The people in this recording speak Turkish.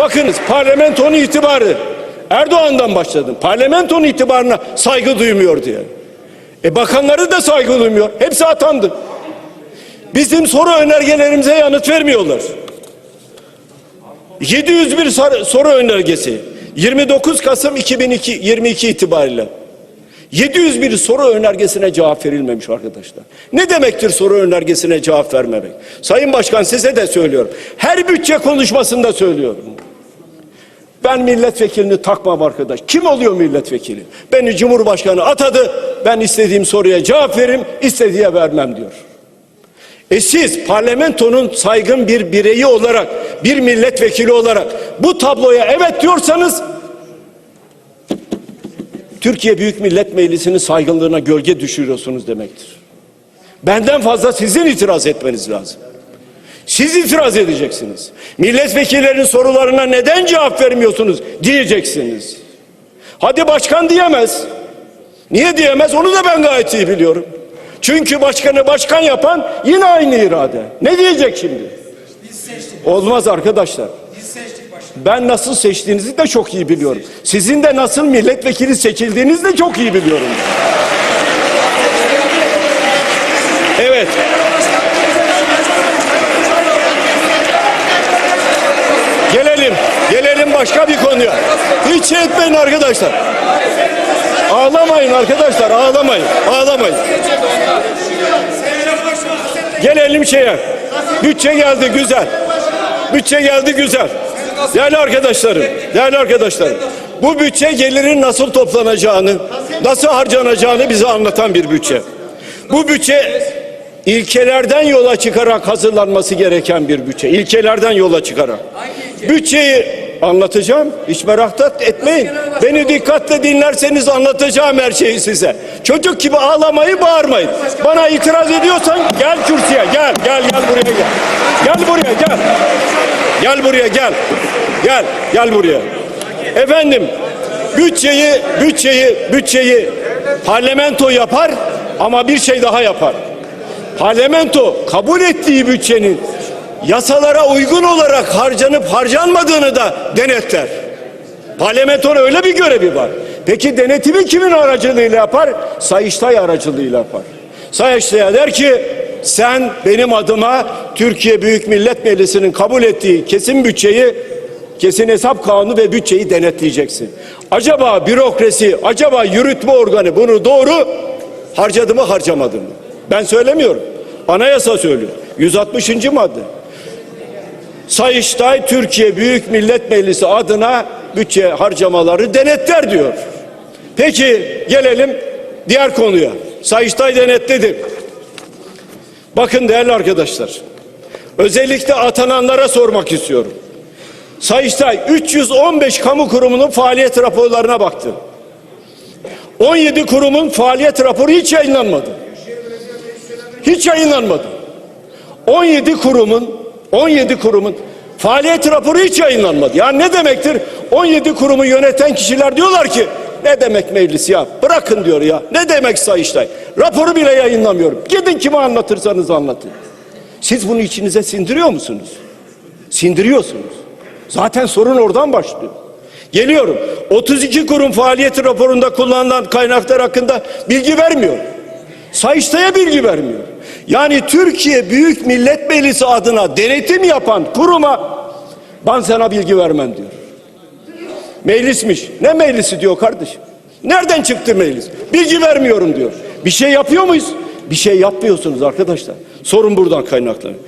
Bakınız parlamentonun itibarı Erdoğan'dan başladım. Parlamentonun itibarına saygı duymuyor diye. E bakanları da saygı duymuyor. Hepsi atandı. Bizim soru önergelerimize yanıt vermiyorlar. 701 sor- soru önergesi 29 Kasım 2002 22 itibariyle 701 soru önergesine cevap verilmemiş arkadaşlar. Ne demektir soru önergesine cevap vermemek? Sayın Başkan size de söylüyorum. Her bütçe konuşmasında söylüyorum. Ben milletvekilini takmam arkadaş. Kim oluyor milletvekili? Beni Cumhurbaşkanı atadı. Ben istediğim soruya cevap veririm, istediğe vermem diyor. E siz parlamentonun saygın bir bireyi olarak, bir milletvekili olarak bu tabloya evet diyorsanız Türkiye Büyük Millet Meclisi'nin saygınlığına gölge düşürüyorsunuz demektir. Benden fazla sizin itiraz etmeniz lazım. Siz itiraz edeceksiniz. Milletvekillerinin sorularına neden cevap vermiyorsunuz diyeceksiniz. Hadi başkan diyemez. Niye diyemez onu da ben gayet iyi biliyorum. Çünkü başkanı başkan yapan yine aynı irade. Ne diyecek şimdi? Olmaz arkadaşlar. Ben nasıl seçtiğinizi de çok iyi biliyorum. Sizin de nasıl milletvekili seçildiğinizi de çok iyi biliyorum. Evet. Gelelim, gelelim başka bir konuya. Hiç şey etmeyin arkadaşlar. Ağlamayın arkadaşlar, ağlamayın, ağlamayın. Gelelim şeye. Bütçe geldi güzel. Bütçe geldi güzel. Değerli arkadaşlarım, değerli arkadaşlarım. Bu bütçe gelirin nasıl toplanacağını, nasıl harcanacağını bize anlatan bir bütçe. Bu bütçe ilkelerden yola çıkarak hazırlanması gereken bir bütçe. İlkelerden yola çıkarak. Bütçeyi anlatacağım. Hiç merak etmeyin. Beni dikkatle dinlerseniz anlatacağım her şeyi size. Çocuk gibi ağlamayı bağırmayın. Bana itiraz ediyorsan gel kürsüye gel. Gel gel buraya gel. Gel buraya gel. Gel buraya gel. Gel gel buraya. Efendim bütçeyi bütçeyi bütçeyi parlamento yapar ama bir şey daha yapar. Parlamento kabul ettiği bütçenin yasalara uygun olarak harcanıp harcanmadığını da denetler. Parlamentonun öyle bir görevi var. Peki denetimi kimin aracılığıyla yapar? Sayıştay aracılığıyla yapar. Sayıştay'a der ki sen benim adıma Türkiye Büyük Millet Meclisi'nin kabul ettiği kesin bütçeyi, kesin hesap kanunu ve bütçeyi denetleyeceksin. Acaba bürokrasi, acaba yürütme organı bunu doğru harcadı mı harcamadı mı? Ben söylemiyorum. Anayasa söylüyor. 160. madde. Sayıştay Türkiye Büyük Millet Meclisi adına bütçe harcamaları denetler diyor. Peki gelelim diğer konuya. Sayıştay denetledi. Bakın değerli arkadaşlar. Özellikle atananlara sormak istiyorum. Sayıştay 315 kamu kurumunun faaliyet raporlarına baktı. 17 kurumun faaliyet raporu hiç yayınlanmadı. Hiç yayınlanmadı. 17 kurumun 17 kurumun faaliyet raporu hiç yayınlanmadı. Yani ne demektir? 17 kurumu yöneten kişiler diyorlar ki ne demek meclis ya? Bırakın diyor ya. Ne demek Sayıştay? Raporu bile yayınlamıyorum. Gidin kime anlatırsanız anlatın. Siz bunu içinize sindiriyor musunuz? Sindiriyorsunuz. Zaten sorun oradan başlıyor. Geliyorum. 32 kurum faaliyeti raporunda kullanılan kaynaklar hakkında bilgi vermiyor. Sayıştay'a bilgi vermiyor. Yani Türkiye Büyük Millet Meclisi adına denetim yapan kuruma ben sana bilgi vermem diyor. Meclismiş. Ne meclisi diyor kardeşim? Nereden çıktı meclis? Bilgi vermiyorum diyor. Bir şey yapıyor muyuz? Bir şey yapmıyorsunuz arkadaşlar. Sorun buradan kaynaklanıyor.